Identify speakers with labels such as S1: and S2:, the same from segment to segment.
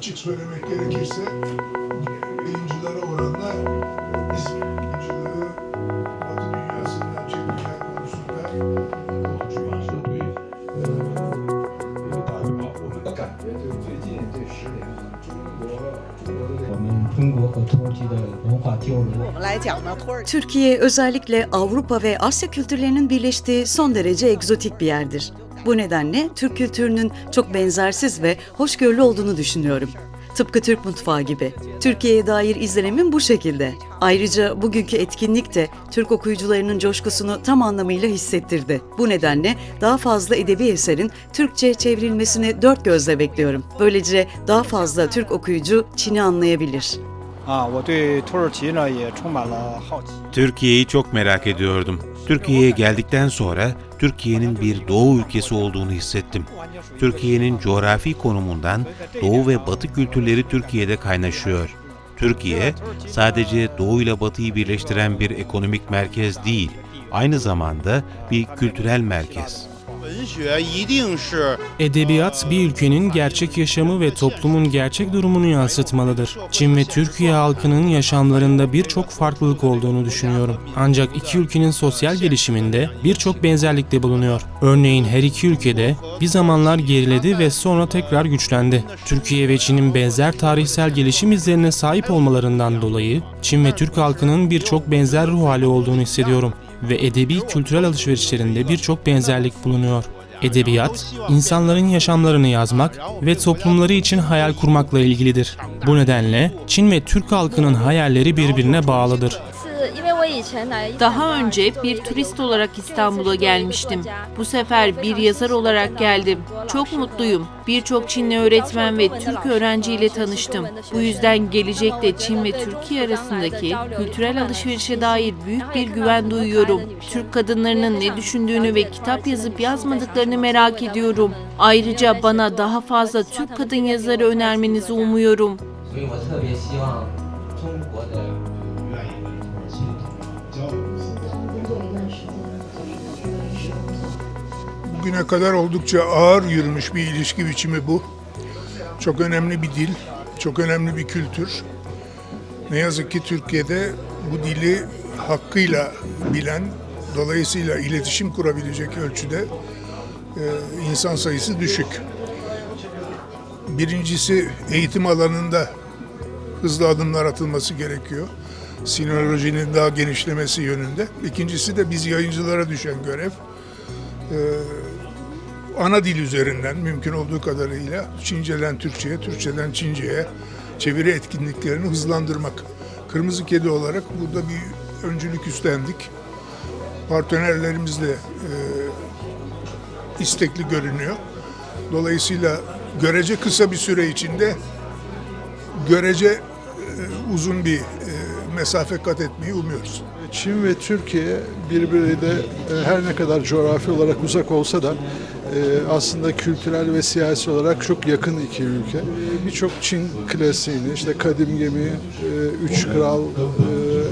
S1: açık söylemek gerekirse yayıncılara oranla biz yayıncılığı Batı dünyasından çekimler konusunda
S2: Türkiye özellikle Avrupa ve Asya kültürlerinin birleştiği son derece egzotik bir yerdir. Bu nedenle Türk kültürünün çok benzersiz ve hoşgörülü olduğunu düşünüyorum. Tıpkı Türk mutfağı gibi. Türkiye'ye dair izlenimim bu şekilde. Ayrıca bugünkü etkinlik de Türk okuyucularının coşkusunu tam anlamıyla hissettirdi. Bu nedenle daha fazla edebi eserin Türkçe çevrilmesini dört gözle bekliyorum. Böylece daha fazla Türk okuyucu Çin'i anlayabilir.
S3: Türkiye'yi çok merak ediyordum. Türkiye'ye geldikten sonra Türkiye'nin bir doğu ülkesi olduğunu hissettim. Türkiye'nin coğrafi konumundan doğu ve batı kültürleri Türkiye'de kaynaşıyor. Türkiye sadece doğu ile batıyı birleştiren bir ekonomik merkez değil, aynı zamanda bir kültürel merkez.
S4: Edebiyat bir ülkenin gerçek yaşamı ve toplumun gerçek durumunu yansıtmalıdır. Çin ve Türkiye halkının yaşamlarında birçok farklılık olduğunu düşünüyorum. Ancak iki ülkenin sosyal gelişiminde birçok benzerlikte bulunuyor. Örneğin her iki ülkede bir zamanlar geriledi ve sonra tekrar güçlendi. Türkiye ve Çin'in benzer tarihsel gelişim izlerine sahip olmalarından dolayı Çin ve Türk halkının birçok benzer ruh hali olduğunu hissediyorum ve edebi kültürel alışverişlerinde birçok benzerlik bulunuyor. Edebiyat, insanların yaşamlarını yazmak ve toplumları için hayal kurmakla ilgilidir. Bu nedenle Çin ve Türk halkının hayalleri birbirine bağlıdır.
S5: 是因为我以前来
S6: Daha önce bir turist olarak İstanbul'a gelmiştim. Bu sefer bir yazar olarak geldim. Çok mutluyum. Birçok Çinli öğretmen ve Türk öğrenciyle tanıştım. Bu yüzden gelecekte Çin ve Türkiye arasındaki kültürel alışverişe dair büyük bir güven duyuyorum. Türk kadınlarının ne düşündüğünü ve kitap yazıp yazmadıklarını merak ediyorum. Ayrıca bana daha fazla Türk kadın yazarı önermenizi umuyorum.
S7: 所以我特别希望中国的
S1: Bugüne kadar oldukça ağır yürümüş bir ilişki biçimi bu. Çok önemli bir dil, çok önemli bir kültür. Ne yazık ki Türkiye'de bu dili hakkıyla bilen, dolayısıyla iletişim kurabilecek ölçüde e, insan sayısı düşük. Birincisi eğitim alanında hızlı adımlar atılması gerekiyor. Sinolojinin daha genişlemesi yönünde. İkincisi de biz yayıncılara düşen görev ana dil üzerinden mümkün olduğu kadarıyla Çinceden Türkçe'ye, Türkçeden Çince'ye çeviri etkinliklerini hızlandırmak. Kırmızı Kedi olarak burada bir öncülük üstlendik. Partnerlerimizle e, istekli görünüyor. Dolayısıyla görece kısa bir süre içinde görece e, uzun bir mesafe kat etmeyi umuyoruz.
S8: Çin ve Türkiye birbiriyle e, her ne kadar coğrafi olarak uzak olsa da e, aslında kültürel ve siyasi olarak çok yakın iki ülke. Birçok Çin klasiğini, işte Kadim Gemi, e, Üç Kral,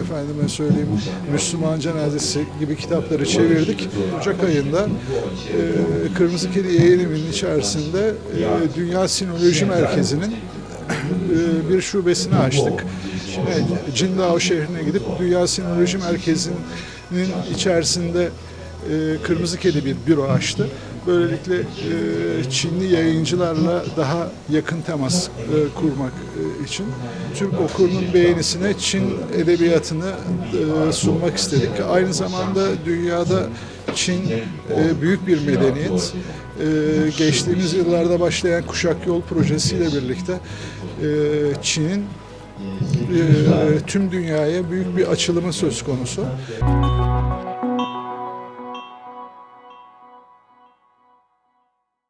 S8: efendime söyleyeyim Müslüman Cenazesi gibi kitapları çevirdik. Ocak ayında Kırmızı Kedi yayın içerisinde Dünya Sinoloji Merkezi'nin bir şubesini açtık. Şimdi Cindao şehrine gidip Dünya Sinoloji Merkezi'nin içerisinde e, Kırmızı Kedi bir büro açtı. Böylelikle e, Çinli yayıncılarla daha yakın temas e, kurmak e, için Türk okurunun beğenisine Çin edebiyatını e, sunmak istedik. Aynı zamanda dünyada Çin e, büyük bir medeniyet. E, geçtiğimiz yıllarda başlayan Kuşak Yol projesiyle birlikte e, Çin'in e, tüm dünyaya büyük bir açılımı söz konusu.